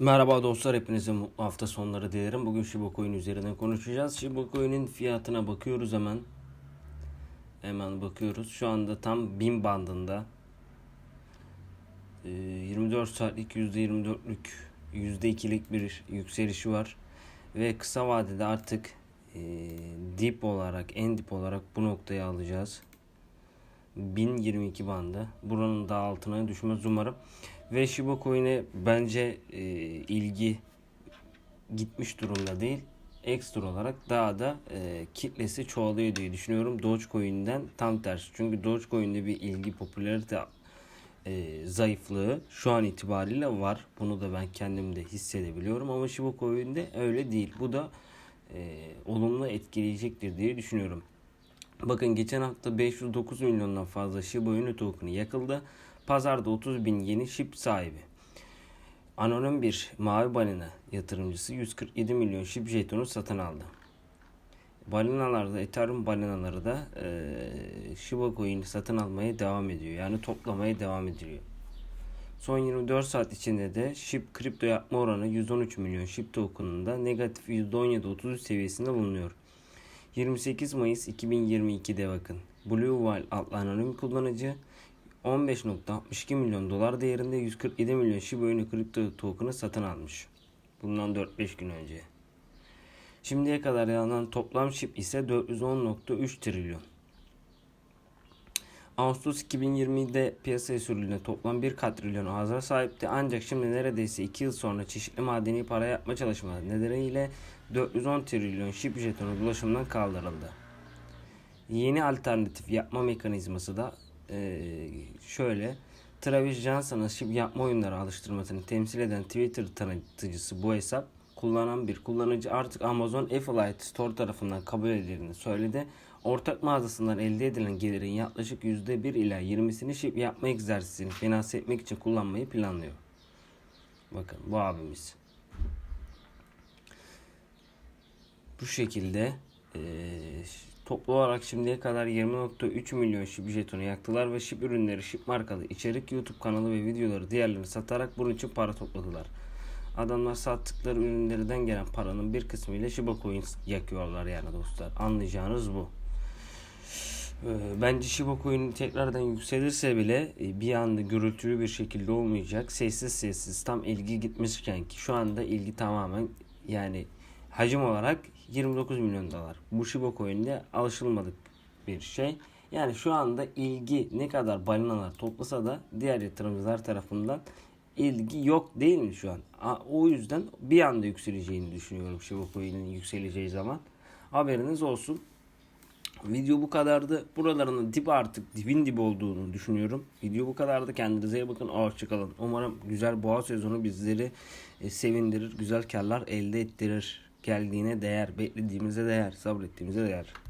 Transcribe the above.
Merhaba dostlar, hepinize mutlu hafta sonları dilerim. Bugün Shiba Coin üzerine konuşacağız. Shiba Coin'in fiyatına bakıyoruz hemen. Hemen bakıyoruz. Şu anda tam 1000 bandında. Ee, 24 saatlik %24'lük %2'lik bir yükselişi var. Ve kısa vadede artık e, dip olarak, en dip olarak bu noktaya alacağız. 1022 bandı. Buranın daha altına düşmez umarım. Ve Shiba Coin'e bence e, ilgi gitmiş durumda değil. Ekstra olarak daha da e, kitlesi çoğalıyor diye düşünüyorum. Dogecoin'den tam tersi. Çünkü Dogecoin'de bir ilgi, popülarite e, zayıflığı şu an itibariyle var. Bunu da ben kendimde hissedebiliyorum. Ama Shiba Coin'de öyle değil. Bu da e, olumlu etkileyecektir diye düşünüyorum. Bakın geçen hafta 509 milyondan fazla Shiba Inu token'ı yakıldı. Pazarda 30 bin yeni SHIB sahibi. Anonim bir mavi balina yatırımcısı 147 milyon SHIB jetonu satın aldı. Balinalarda, Ethereum balinaları da e, Shiba Coin'i satın almaya devam ediyor. Yani toplamaya devam ediliyor. Son 24 saat içinde de SHIB kripto yapma oranı 113 milyon SHIB token'ında negatif %17-33 seviyesinde bulunuyor. 28 Mayıs 2022'de bakın. Blue Whale adlı anonim kullanıcı 15.62 milyon dolar değerinde 147 milyon Shiba Inu kripto token'ı satın almış. Bundan 4-5 gün önce. Şimdiye kadar yayınlanan toplam SHIB ise 410.3 trilyon. Ağustos 2020'de piyasaya sürülen toplam 1 katrilyon arıza sahipti. Ancak şimdi neredeyse 2 yıl sonra çeşitli madeni para yapma çalışmaları nedeniyle 410 trilyon SHIB jetonu dolaşımdan kaldırıldı. Yeni alternatif yapma mekanizması da eee, şöyle. Travis Johnson'ın SHIB yapma oyunları alıştırmasını temsil eden Twitter tanıtıcısı bu hesap kullanan bir kullanıcı artık Amazon Affiliate Store tarafından kabul edildiğini söyledi. Ortak mağazasından elde edilen gelirin yaklaşık %1 ila 20'sini SHIB yapma egzersizini finanse etmek için kullanmayı planlıyor. Bakın bu abimiz. Bu şekilde eee, toplu olarak şimdiye kadar 20.3 milyon SHIB jetonu yaktılar ve SHIB ürünleri, SHIB markalı içerik, YouTube kanalı ve videoları diğerlerini satarak bunun için para topladılar. Adamlar sattıkları ürünlerden gelen paranın bir kısmıyla Shiba Coin yakıyorlar yani dostlar. Anlayacağınız bu. Ee, Bence Shiba Coin tekrardan yükselirse bile e, bir anda gürültülü bir şekilde olmayacak. Sessiz sessiz tam ilgi gitmişken ki şu anda ilgi tamamen yani hacim olarak 29 milyon dolar. Bu Shiba Coin'de alışılmadık bir şey. Yani şu anda ilgi ne kadar balinalar toplasa da diğer yatırımcılar tarafından ilgi yok değil mi şu an? O yüzden bir anda yükseleceğini düşünüyorum Shiba Coin'in yükseleceği zaman. Haberiniz olsun. Video bu kadardı. Buralarının dip artık dibin dip olduğunu düşünüyorum. Video bu kadardı. Kendinize iyi bakın. Hoşçakalın. Umarım güzel boğa sezonu bizleri e, sevindirir. Güzel karlar elde ettirir. Geldiğine değer. Beklediğimize değer. Sabrettiğimize değer.